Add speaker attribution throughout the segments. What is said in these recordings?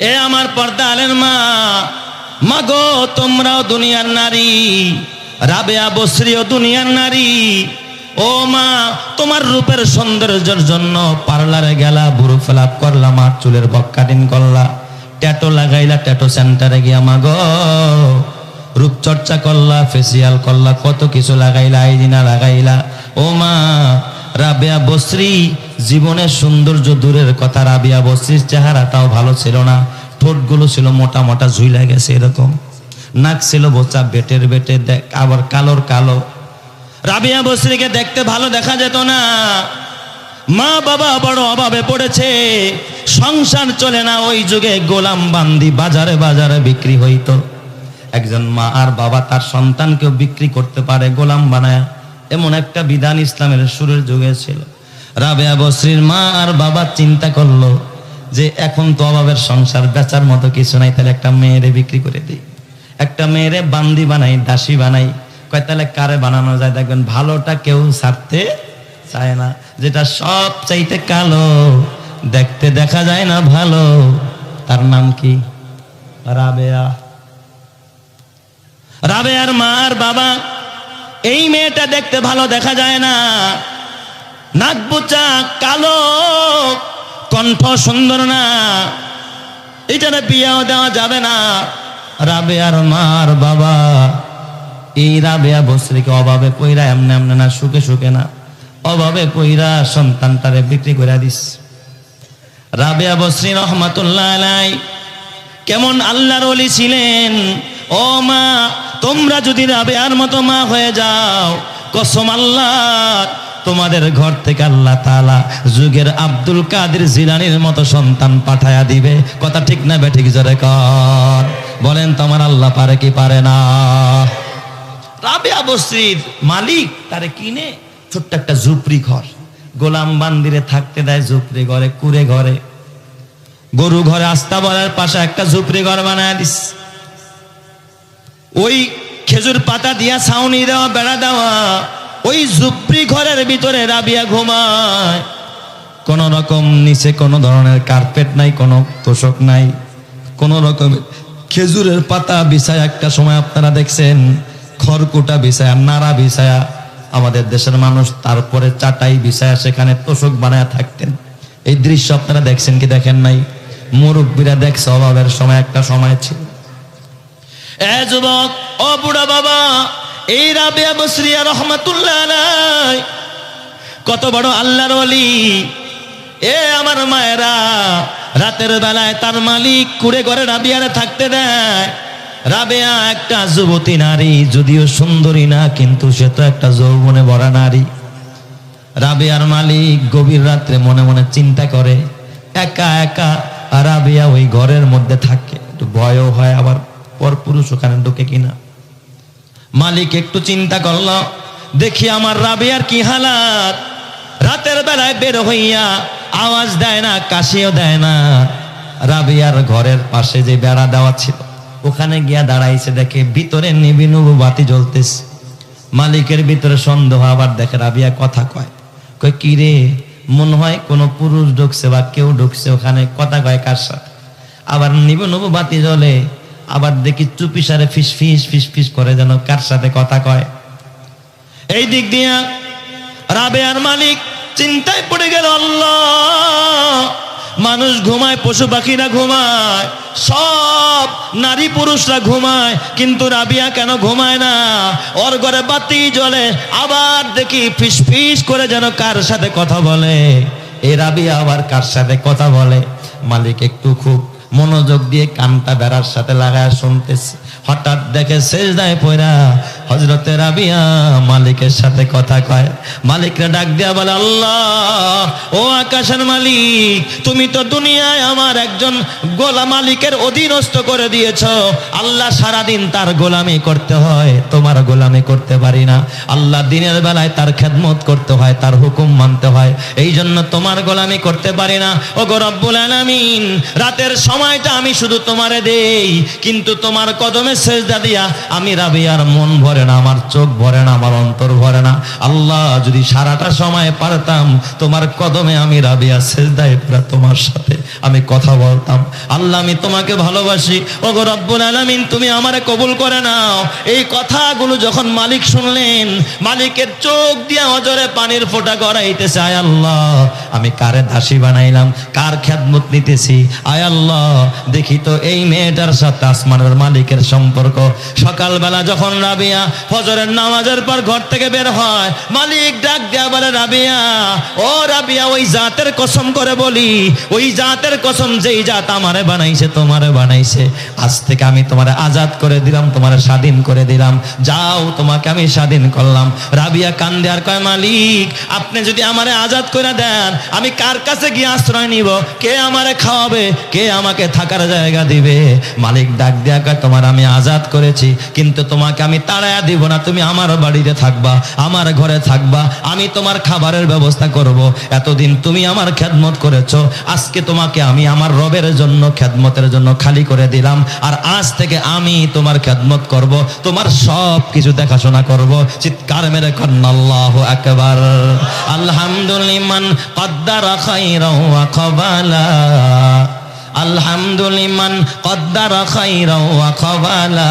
Speaker 1: এ আমার পর্দা আলের মা। মাগো, তোমরাও দুনিয়ার নারী। রাবেয়া বসরিও দুনিয়ার নারী। ও মা, তোমার রূপের সৌন্দর্যের জন্য পার্লারে গেলা বুড়ো ফেলাপ করলা, মার চুলের বক কাটিং করলা। ট্যাটো লাগাইলা, ট্যাটো সেন্টারে গিয়া মা মাগো। রূপচর্চা করলা ফেসিয়াল করলা, কত কিছু লাগাইলা আইদিনা লাগাইলা। ও মা রাবিয়া বস্রি, জীবনের সৌন্দর্য দূরের কথা রাবিয়া বস্রির চেহারাটাও ভালো ছিল না। ঠোঁটগুলো ছিল মোটা মোটা ঝুইলা গেছে এরকম। নাক ছিল বোচা, বেটের বেটে দেখ, আবার কালোর কালো। রাবিয়া বস্রিকে দেখতে ভালো দেখা যেত না। মা বাবা বড় অভাবে পড়েছে। সংসার চলে না, ওই যুগে গোলাম বান্দি বাজারে বাজারে বিক্রি হইতো। একজন মা আর বাবা তার সন্তানকেও বিক্রি করতে পারে গোলাম বানায়। এমন একটা বিধান ইসলামের সুরের যুগে ছিল। রাবেয়া বসরির মা আর বাবা চিন্তা করল যে এখন তো অভাবের সংসার, বেচার মতো কিছু নাই, তাহলে একটা মেয়েরে বিক্রি করে দিই। একটা মেয়েরে বান্দি বানাই, দাসী বানাই, কয় তাহলে কারে বানানো যায়? দেখবেন ভালোটা কেউ ছাড়তে চায় না। যেটা সব চাইতে কালো, দেখতে দেখা যায় না ভালো, তার নাম কি? রাবেয়া। রাবেয়ার মা আর বাবা এই মেয়েটা দেখতে ভালো দেখা যায় না। নাক বোচা, কালো, কণ্ঠ সুন্দর না। এটারে বিয়াও দেওয়া যাবে না। রাবেয়ার মার বাবা। এই রাবেয়া বসরিকে অভাবে কইরা এমনে এমনে না, সুখে সুখে না। অভাবে কইরা সন্তানটারে বিক্রি করে দিস। রাবেয়া বসরি রহমাতুল্লাহ কেমন আল্লাহর অলি ছিলেন। ও মা তোমরা যদি রাবেয়ার মতো মা হয়ে যাও, কসম আল্লাহ, তোমাদের ঘর থেকে আল্লাহ তালা যুগের আব্দুল কাদের জিলানির মতো সন্তান পাঠায়া দিবে। কথা ঠিক না বেঠিক জোরে কর। বলেন তোমার আল্লাহ পারে কি পারে না? রাবেয়া বস্রির মালিক, তারে কিনে ছোট্ট একটা ঝুপড়ি ঘর। গোলাম বান্দিরে থাকতে দেয় ঝুপড়ি ঘরে, কুড়ে ঘরে। গরু ঘরে আস্তা বলার পাশে একটা ঝুপড়ি ঘর বানায় দিস। ওই খেজুর পাতা দিয়া ছাউনি দেওয়া, বেড়া দেওয়া, ওই ঝুপড়ি ঘরের ভিতরে রাবিয়া ঘুমায়। কোন রকম নিচে কোনো ধরনের কার্পেট নাই, কোনো তোষক নাই, কোন রকম খেজুরের পাতা বিছায় একটা সময় আপনারা দেখছেন, খড়কুটা বিছায়া, নাড়া বিছায়া, আমাদের দেশের মানুষ তারপরে চাটাই বিছায়া, সেখানে তোষক বানায় থাকতেন। এই দৃশ্য আপনারা দেখছেন কি দেখেন নাই? মুরব্বীরা দেখছে অভাবের সময়, একটা সময় ছিল। এ যুবক, ও বুড়া বাবা, এই রাবিয়া বসরিয়া রহমাতুল্লাহ কত বড় আল্লাহর অলি এ আমার মায়েরা, রাতের বেলায় তার মালিক কুড়ে ঘরে রাবিয়ারে থাকতে দেয়। রাবেয়া একটা যুবতী নারী, যদিও সুন্দরী না, কিন্তু সে তো একটা যৌবনে ভরা নারী। রাবেয়ার মালিক গভীর রাত্রে মনে মনে চিন্তা করে, একা একা রাবেয়া ওই ঘরের মধ্যে থাকে। একটু ভয়ও হয় আবার পর পুরুষ ওখানে ঢুকে কিনা। মালিক একটু চিন্তা করল, দেখি আমার রাবেয়ার কি হালাত। রাতের বেলায় বের হইয়া আওয়াজ দেয় না, কাশিও দেয় না। রাবিয়ার ঘরের পাশে যে বেড়া দেওয়া ছিল, ওখানে গিয়া দাঁড়াইছে দেখে ভিতরে নিবিনুবু বাতি জ্বলতেছে। মালিকের ভিতরে সন্দেহ আবার দেখে রাবিয়া কথা কয় কয়, কি রে? মনে হয় কোনো পুরুষ ঢুকছে বা কেউ ঢুকছে ওখানে? কথা কয় কার সাথে। আবার নিবিনুবু বাতি জ্বলে আবার দেখি চুপি সারে ফিস ফিস ফিস ফিস করে যেন কার সাথে কথা কয়। এই দিক দিয়া রাবে আর মালিক চিন্তায় পড়ে গেল, আল্লাহ! মানুষ ঘুমায়, পশু পাখিরা ঘুমায়, সব নারী পুরুষরা ঘুমায়, কিন্তু রাবিয়া কেন ঘুমায় না? ওর ঘরে বাতি জ্বলে, আবার দেখি ফিস ফিস করে যেন কার সাথে কথা বলে। এ রাবিয়া আবার কার সাথে কথা বলে? মালিক একটু খুব মনোযোগ দিয়ে কানটা বেড়ার সাথে লাগায় শুনতেছে। হঠাৎ দেখে শেষ দায় পয়রা হজরতে রাবিয়া মালিকের সাথে কথা কয়। মালিকরা ডাক দিয়া বলে, আল্লাহ, ও আকাশের মালিক, তুমি তো দুনিয়ায় আমার একজন গোলা মালিকের অধীনস্থ করে দিয়েছ। আল্লাহ সারাদিন তার গোলামি করতে হয়, তোমার গোলামি করতে পারি না। আল্লাহ দিনের বেলায় তার খেদমত করতে হয়, তার হুকুম মানতে হয়। এই জন্য তোমার গোলামি করতে পারি না। ও গো রব্বুল আলামিন, রাতের সময়টা আমি শুধু তোমারে দেই, কিন্তু তোমার কদমে সেজদা দিয়া আমি রাবিয়ার মন ভরে ভরে না, আমার চোখ ভরে না, আমার অন্তর ভরে না। আল্লাহ, যদি সারাটা সময় পারতাম, তোমার কদমে আমি রাবিয়া সেজদায় পুরা তোমার সাথে আমি কথা বলতাম। আল্লাহ, আমি তোমাকে ভালোবাসি। ওগো রব্বুল আলামিন, তুমি আমারে কবুল করে নাও। এই কথাগুলো যখন মালিক শুনলেন, মালিকের চোখ দিয়ে অজরে পানির ফোঁটা গড়াইতেছে, আয় আল্লাহ, আমি কারে দাসী বানাইলাম, কার খ্যাতমত নিতেছি? আয় আল্লাহ, দেখি তো এই মেয়েটার সাথে আসমানের মালিকের সম্পর্ক। সকালবেলা যখন রাবিয়া ফজরের নামাজের পর ঘর থেকে বের হয়। মালিক ডাক দেয়া বলে, রাবিয়া, ও রাবিয়া, ওই জাতের কসম করে বলি, ওই জাতের কসম যেই জাত আমারে বানাইছে, তোমারে বানাইছে। আজ থেকে আমি তোমারে আজাদ করে দিলাম, তোমারে স্বাধীন করে দিলাম। যাও, তোমাকে আমি স্বাধীন করলাম। রাবিয়া কান্দে আর কয়, মালিক, আপনি যদি আমারে আজাদ করে দেন, আমি কার কাছে গিয়ে আশ্রয় নিব? কে আমারে খাওয়াবে? কে আমাকে থাকার জায়গা দিবে? মালিক ডাক দেয়া তোমার আমি আজাদ করেছি, কিন্তু তোমাকে আমি ফিরাইয়া দিব না, তুমি আমার বাড়িতে থাকবা, আমার ঘরে থাকবা, আমি তোমার খাবারের ব্যবস্থা করব। এতদিন তুমি আমার খেদমত করেছ, আজকে তোমাকে আমি আমার রবের জন্য, খেদমতের জন্য খালি করে দিলাম, আর আজ থেকে আমি তোমার খেদমত করব। তোমার সব কিছু দেখাশোনা করব। চিৎকার মেরে কন্নাল্লাহ একবার আলহামদুলিমান কদ্দারা খাইরাও খবালা আলহামদুলিমান কদ্দারা খাইরাও খবালা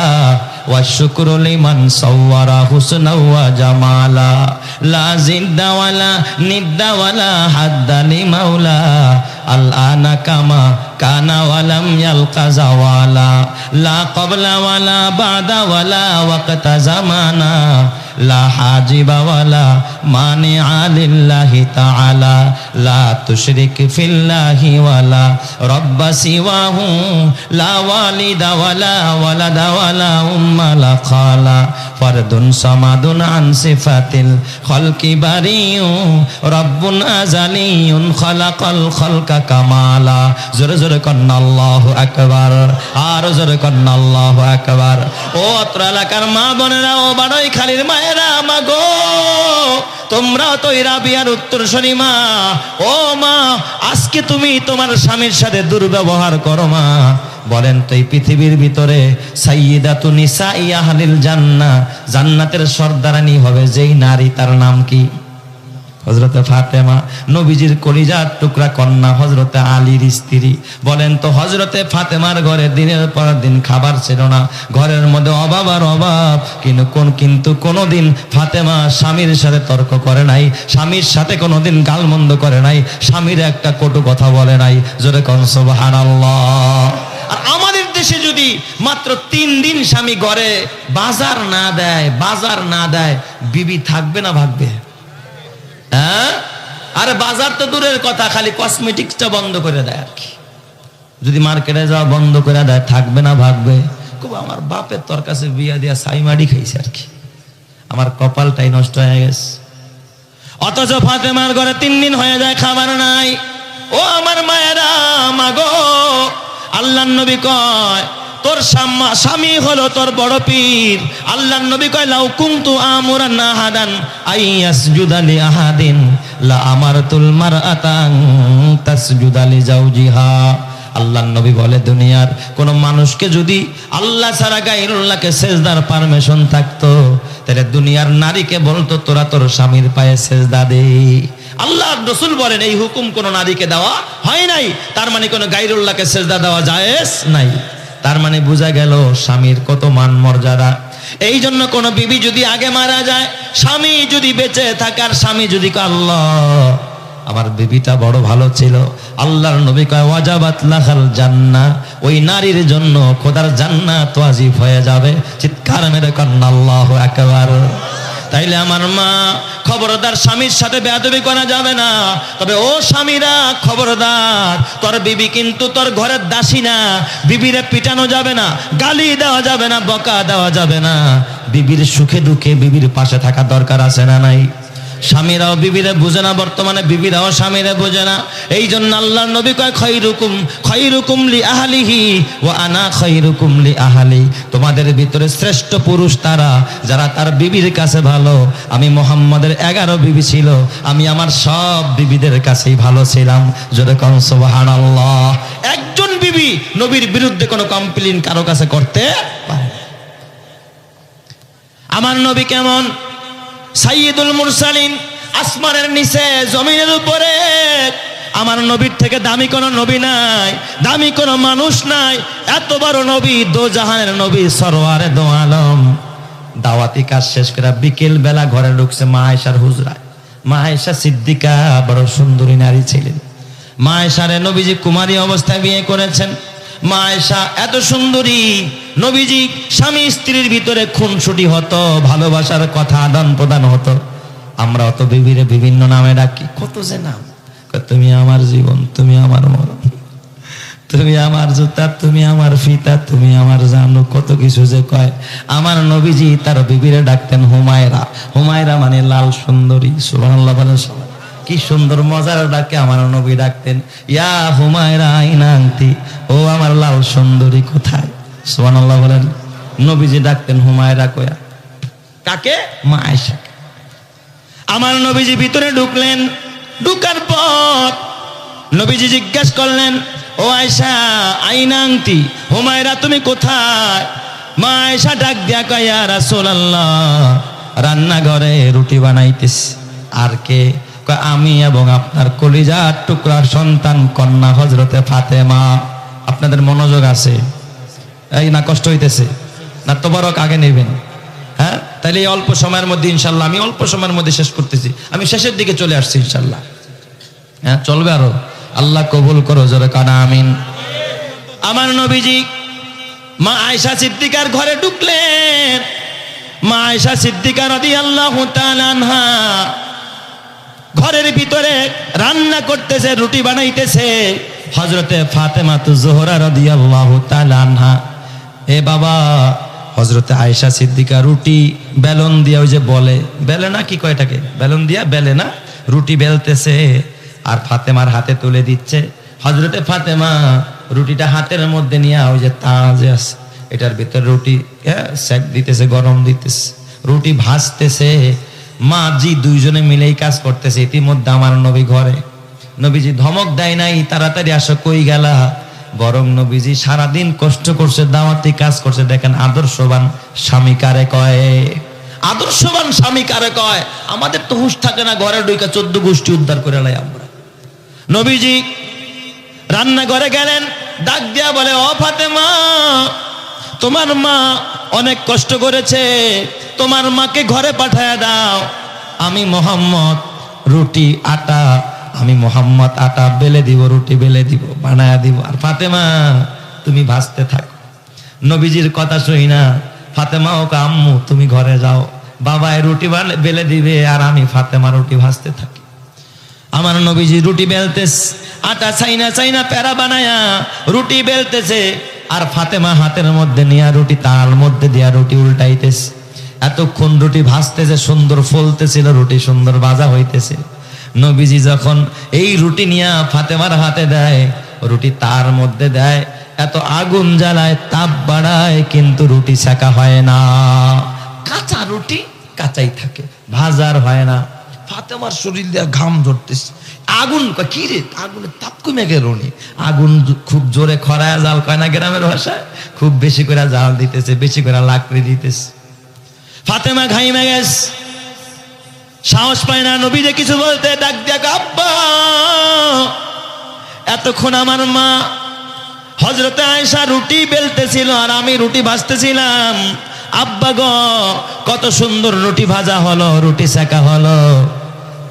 Speaker 1: والشكر لمن صور حسنا وجمالا لا زد ولا ند ولا حد لمولا الآن كما كان ولم يلق زوالا لا قبل ولا بعد ولا وقت زمانا لا حاجب ولا مانع لله تعالى لا تشرك في الله ولا رب سواه لا والد ولا ولد ولا أم لا خالا فرد صمد عن صفات الخلق بريء رب أزلي خلق الخلق কামালা। জোরে জোরে আর জোরে ও অত্র এলাকার মা বোনেরা, ও খালির মায়েরা, মা গো, তোমরা তো উত্তর মা। ও মা, আজকে তুমি তোমার স্বামীর সাথে দুর্ব্যবহার করো মা। বলেন তো এই পৃথিবীর ভিতরে সাইয়্যিদাতু নিসা ইয়াহলিল জান্নাহ, জান্নাতের সর্দারানি হবে যেই নারী তার নাম কি? হজরতে ফাতেমা নবীজির কলিজার টুকরা কন্যা হজরতে আলীর স্ত্রী। বলেন তো, হজরতে ফাতেমার ঘরে দিনের পর দিন খাবার ছিল না। ঘরের মধ্যে অভাব আর অভাব। কিন্তু কোন, কিন্তু কোনোদিন ফাতেমা স্বামীর সাথে তর্ক করে নাই, স্বামীর সাথে কোনোদিন গালমন্দ করে নাই, স্বামীর একটা কটু কথা বলে নাই। জোরে কন, সুবহানাল্লাহ। আর আমাদের দেশে যদি মাত্র তিন দিন স্বামী ঘরে বাজার না দেয়, বাজার না দেয়, বিবি থাকবে না ভাগবে? আরে বাজার তো দূরের কথা, খালি কসমেটিক্সটা বন্ধ করে দেয় আর কি। যদি মার্কেটে যাওয়া বন্ধ করে দেয়, থাকবে না, ভাগবে। খুব আমার বাপের তোর কাছে বিয়া দিয়া সাইমাডি খাইছে আর কি। আমার কপালটাই নষ্ট হয়ে গেছে। অথচ ফাতেমার ঘরে তিন দিন হয়ে যায়, খাবার নাই। ও আমার মায়েরা মাগো আল্লাহ নবী কয় তোর স্বামী হলো তোর বড় পীর। আল্লাহ নবী কয়, লাউ কুনতু আমুরান আহাদান আইয়াসজুদালি আহাদিন, লা আমার তোল মার আমারতুল মারআতান তাসজুদালি জাওজিহা আল্লাহ নবী বলে, দুনিয়ার কোন মানুষকে যদি আল্লাহ ছাড়া গাইরুল্লাহকে সেজদার পারমিশন থাকতো, তাহলে দুনিয়ার নারীকে বলতো, তোরা তোর স্বামীর পায়ে সেজদা দে। আল্লাহ রসুল বলেন, এই হুকুম কোন নারীকে দেওয়া হয় নাই। তার মানে কোন গাইরুল্লাহকে সেজদা দেওয়া জায়েজ নাই। তার মানে বোঝা গেল স্বামীর কত মান মর্যাদা। এই জন্য কোন বিবি যদি আগে মারা যায়, স্বামী যদি বেঁচে থাকার স্বামী যদি আল্লাহ, আমার বিবিটা বড় ভালো ছিল। আল্লাহর নবী কয়, ওয়াজাবাত লাহাল জান্নাহ ওই নারীর জন্য খোদার জান্নাত ওয়াজিব হয়ে যাবে। চিৎকার মেরে কন্না আল্লাহ একবার তাইলে আমার মা খবরদার স্বামীর সাথে বেয়াদবি করা যাবে না। তবে ও স্বামীরা খবরদার, তোর বিবি কিন্তু তোর ঘরের দাসী না, বিবিরে পিটানো যাবে না, গালি দেওয়া যাবে না, বকা দেওয়া যাবে না। বিবির সুখে দুঃখে বিবির পাশে থাকা দরকার আছে না নাই? স্বামীরাও বিবিরে বুঝে না, বর্তমানে বিবিরাও স্বামীরা বুঝে না। এই জন্য আল্লাহ নবী কয়, খৈরুকুম খৈরুকুম লি আহালিহি ও আনা খৈরুকুম লি আহালি। তোমাদের ভিতরে শ্রেষ্ঠ পুরুষ তারা, যারা তার বিবির কাছে ভালো। আমি মোহাম্মদের এগারো বিবি ছিল, আমি আমার সব বিবিদের কাছেই ভালো ছিলাম। জোরে কন, সুবহানাল্লাহ। একজন বিবি নবীর বিরুদ্ধে কোনো কমপ্লেন কারও কাছে করতে পারে আমার নবী কেমন? সাইয়দুল মুরসালিন, আসমানের নিচে, জমিনের উপরে। আমার নবীর থেকে দামি কোনো নবী নাই, দামি কোনো মানুষ নাই। এত বড় নবী দো জাহানের নবী সরোয়ারে দো আলম। দাওয়াতি কাজ শেষ করে বিকেল বেলা ঘরে ঢুকছে মা আয়েশার হুজরায় মা আয়েশা সিদ্দিকা, বড় সুন্দরী নারী ছিলেন। মা আয়েশারে নবীজি কুমারী অবস্থায় বিয়ে করেছেন। মা এত সুন্দরী নবীজি স্বামী স্ত্রীর ভিতরে খুনসুটি হতো, ভালোবাসার কথা আদান প্রদান হতো। আমরা অত বিবিরে বিভিন্ন নামে ডাকি, কত যে নাম। তুমি আমার জীবন, তুমি আমার মরণ, তুমি আমার জুতা, তুমি আমার ফিতা, তুমি আমার জানো, কত কিছু যে কয়। আমার নবীজি তার বিবিরে ডাকতেন হুমায়রা। হুমায়রা মানে লাল সুন্দরী, সুবহানাল্লাহ বলেন সবাই। কি সুন্দর মজার ডাকে আমার নবী ডাকতেন। ইয়া হুমায়রা আইনা আংটি, ও আমার লাল সুন্দরী কোথায়? সুবহানাল্লাহ বলেন, নবীজি ডাকতেন হুমায়রা কয়া, কাকে? মা আমার নবীজি ভিতরে ঢুকলেন। ঢুকার পর নবীজি জিজ্ঞাসা করলেন, ও আয়সা আইনা আংটি, হুমায়রা তুমি কোথায়? মা ডাক দিয়া কয়া রাসূলুল্লাহ, রান্নাঘরে রুটি বানাইতেস আর কে? আমি এবং আপনার কলিজার টুকরার সন্তান কন্যা হজরতে ফাতেমা। আপনাদের মনোযোগ আছে? এই না কষ্ট হইতেছে? না তোবারক আগে নেবেন। হ্যাঁ? তাহলে অল্প সময়ের মধ্যে ইনশাল্লাহ, আমি অল্প সময়ের মধ্যে শেষ করতেছি। আমি শেষের দিকে চলে আসছি ইনশাল্লাহ। হ্যাঁ চলবে আরও? আল্লাহ কবুল করো, জোরে কানা, আমিন। আমার নবীজি, মা আয়সা সিদ্দিকার ঘরে ঢুকলেন। মা আয়সা সিদ্দিকার রাদি আল্লাহ আনহা ঘরের ভিতরে রান্না করতেছে, রুটি বানাইতেছে। হজরতে ফাতেমা তু জোহরা রদি আল্লাহ আনহা। এ বাবা হজরতে আয়েশা সিদ্দিকা রুটি বেলন দিয়া ওই যে বলে, বেলে না কি কয়টাকে বেলন দিয়া বেলে না? রুটি বেলতেছে আর ফাতেমার হাতে তুলে দিচ্ছে। হজরতে ফাতেমা রুটিটা হাতের মধ্যে নিয়ে ওই যে তাজে আছে। এটার ভিতরে রুটি সেক দিতেছে, গরম দিতেছে। রুটি ভাজতেছে মা, জি, দুইজনে মিলেই কাজ করতেছে। ইতিমধ্যে আমার নবী ঘরে। নবীজি ধমক দেয় নাই, তাড়াতাড়ি আসো, কই গেলা? বরং নবীজি সারাদিন কষ্ট করছে, দাওয়াতি কাজ করছে। দেখেন, আদর্শবান স্বামী কারে কয়? আদর্শবান স্বামী কারে কয়? আমাদের তো হুশ থাকে না, ঘরে ঢুকে চোদ্দ গোষ্ঠী উদ্ধার করে লাই আমরা। নবীজি রান্নাঘরে গেলেন, ডাক দিয়া বলে, ও ফাতেমা, তোমার মা অনেক কষ্ট করেছে। তোমার মাকে ঘরে পাঠায় দাও। আমি মোহাম্মদ, রুটি, আটা। আমি মোহাম্মদ, আটা বেলে দিব, রুটি বেলে দিব, বানায়া দিব। আর ফাতেমা, তুমি ভাজতে থাকো। নবীজির কথা শুই না। ফাতেমা ওকে, আম্মু, তুমি ঘরে যাও। বাবায় রুটি বালে- দিবে আর আমি ফাতেমা রুটি ভাজতে থাকি। আমার নবীজি রুটি বেলতেস আটা চাইনা চাইনা প্যারা বানায়া রুটি বেলতেছে। আর ফাতেমা হাতের মধ্যে নিয়া রুটি, তার মধ্যে দিয়া রুটি উল্টাইতেছে। এতক্ষণ রুটি ভাজতেছে, সুন্দর ফলতেছিল, রুটি সুন্দর ভাজা হইতেছে। নবীজি যখন এই রুটি নিয়া ফাতেমার হাতে দেয়, রুটি তার মধ্যে দেয়, এত আগুন জ্বালায়, তাপ বাড়ায়, কিন্তু রুটি শেখা হয় না। কাঁচা রুটি কাঁচাই থাকে, ভাজার হয় না। ফাতেমার শরীর দিয়ে ঘাম ঝরতেছে। আগুন কি রে? আগুনের তাপ কমে গেল আগুন খুব জোরে খরায় জাল, কয় না গ্রামের ভাষায়? খুব বেশি করে জাল দিতেছে, বেশি করে লাকড়ি দিতেছে। ফাতেমা ঘাইমে গেছে। সাহস পায় না নবীরে কিছু বলতে, ডাক দেখ আব্বা, এতক্ষণ আমার মা হজরতে আয়সা রুটি বেলতেছিল আর আমি রুটি ভাজতেছিলাম। আব্বা গ, কত সুন্দর রুটি ভাজা হলো, রুটি সেকা হলো।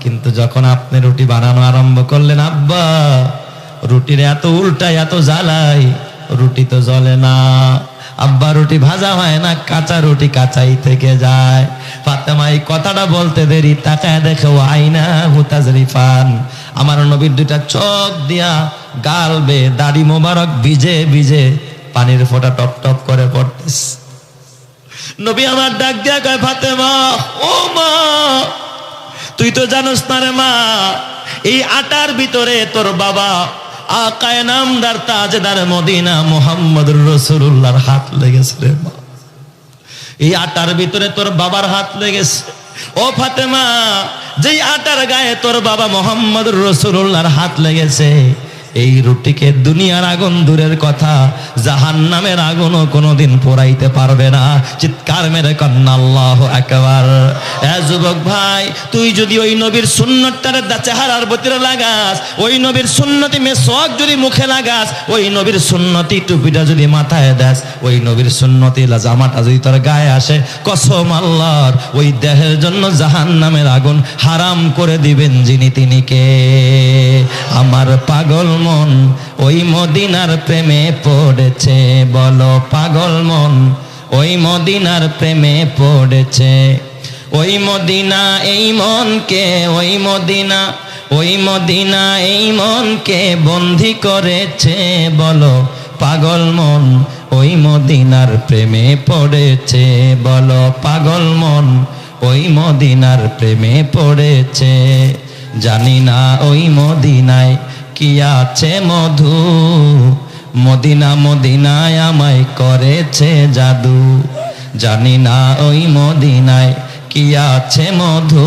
Speaker 1: কিন্তু যখন আপনি রুটি বানানো আরম্ভ করলেন, আব্বা, রুটির এত উল্টায় এত জ্বালাই, রুটি তো জ্বলে না। আব্বা, রুটি ভাজা হয় না, কাঁচা রুটি কাঁচাই থেকে যায়। ফাতেমা এই কথাটা বলতে দেরি, তাকায় দেখে আইনা হুতাজরিফান আমার নবীর দুইটা চোখ দিয়া গাল বে দাড়ি মোবারক ভিজে ভিজে পানির ফোঁটা টপ টপ করে পড়তেছে। নবী আমার ডাক দিয়া কয়, ফাতেমা, ও মা তুই তো জানোস না রে মা, এই আটার ভিতরে তোর বাবা আকায় নামদার তাজদার মদিনা মোহাম্মদ রসুল্লাহর হাত লেগেছে রে মা। এই আটার ভিতরে তোর বাবার হাত লেগেছে। ও ফাতেমা, যেই আটার গায়ে তোর বাবা মোহাম্মদ রসুল্লাহর হাত লেগেছে এই রুটিকে দুনিয়ার আগুন দূরের কথা জাহান নামের আগুনও কোনোদিন পোড়াইতে পারবে না। চিৎকার মেরে কন্যা, আল্লাহ একবার যুবক ভাই, তুই যদি ওই নবীর সুন্নতটার চেহারার বতিরে লাগাস, ওই নবীর সুন্নতি মেসওয়াক যদি মুখে লাগাস, ওই নবীর সুন্নতি টুপিটা যদি মাথায় দেস, ওই নবীর সুন্নতি লা জামাটা যদি তোর গায়ে আসে, কসম আল্লাহর, ওই দেহের জন্য জাহান নামের আগুন হারাম করে দিবেন যিনি তিনি কে? আমার পাগল মন, ওই মদিনার প্রেমে পড়েছে, বলো পাগল মন, ওই মদিনার প্রেমে পড়েছে। ওই মদিনা এই মনকে, ওই মদিনা ওই মদিনা এই মনকে বন্দি করেছে, বলো পাগল মন, ওই মদিনার প্রেমে পড়েছে, বলো পাগল মন, ওই মদিনার প্রেমে পড়েছে। জানি না ওই মদিনায় কি আছে মধু? মদিনা মদিনায় আমায় করেছে জাদু। জানি না ওই মদিনায় কি আছে মধু।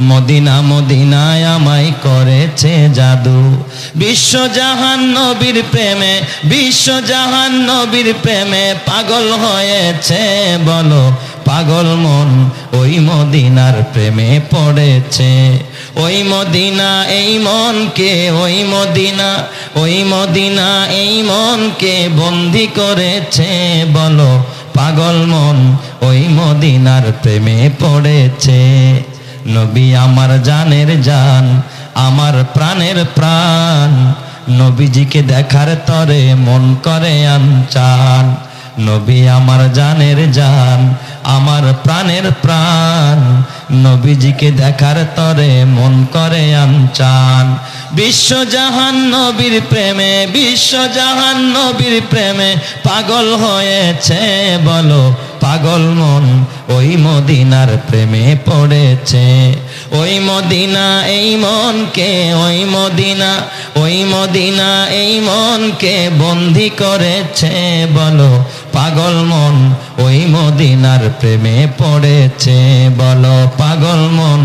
Speaker 1: মদিনা মদিনায় আমায় করেছে জাদু। বিশ্ব জাহান নবীর প্রেমে, বিশ্ব জাহান নবীর প্রেমে পাগল হয়েছে বলো, পাগল মন ওই মদিনার প্রেমে পড়েছে। ওই মদিনা, এই মনকে, ওই মদিনা ওই মদিনা, এই মনকে বন্দি করেছে, বলো পাগল মন, ওই মদিনার প্রেমে পড়েছে। নবী আমার জানের জান, আমার প্রাণের প্রাণ, নবীজিকে দেখার তরে মন করে আনচান। নবী আমার জানের জান, আমার প্রাণের প্রাণ নবীজিকে দেখার তরে মন করে আনচান। বিশ্বজাহান নবীর প্রেমে বিশ্বজাহান নবীর প্রেমে পাগল হয়েছে বলো, পাগল মন ওই মদিনার প্রেমে পড়েছে। ওই মদিনা এই মনকে, ওই মদিনা ওই মদিনা এই মনকে বন্দি করেছে বলো পাগল মন, ওই মদিনার প্রেমে পড়েছে, বলো পাগল মন,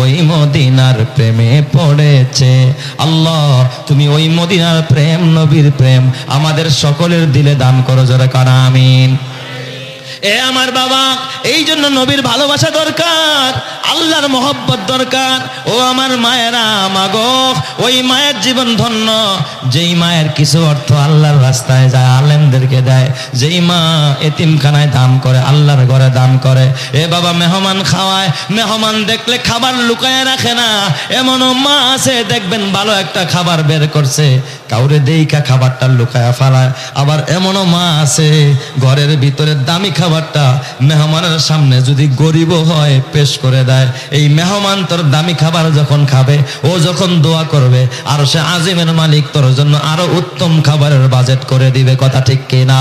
Speaker 1: ওই মদিনার প্রেমে পড়েছে। আল্লাহ, তুমি ওই মদিনার প্রেম, নবীর প্রেম আমাদের সকলের দিলে দান করো যারা কারা, আমিন। এ আমার বাবা এই জন্য নবীর ভালোবাসা দরকার, আল্লাহর মহব্বত দরকার। ও আমার মায়েরা, মাগো, ওই মায়ের জীবন ধন্য। যেই মায়ের কিছু অর্থ আল্লাহর রাস্তায় যায়, আলেমদেরকে দেয়, যেই মা এতিমখানায় দান করে, আল্লাহর ঘরে দান করে, এ বাবা মেহমান খাওয়ায়, মেহমান দেখলে খাবার লুকায় রাখে না। এমনও মা আছে, দেখবেন ভালো একটা খাবার বের করছে। কাউরে দেইকা খাবারটা লুকায়া ফালায়। আবার এমনও মা আছে, ঘরের ভিতরে দামি খাবারটা মেহমানের সামনে যদি গরিব হয় পেশ করে দেয়। এই মেহমান তোর দামি খাবার যখন খাবে, ও যখন দোয়া করবে, আর সে আজিমের মালিক তোর জন্য আরও উত্তম খাবারের বাজেট করে দিবে, কথা ঠিক কিনা?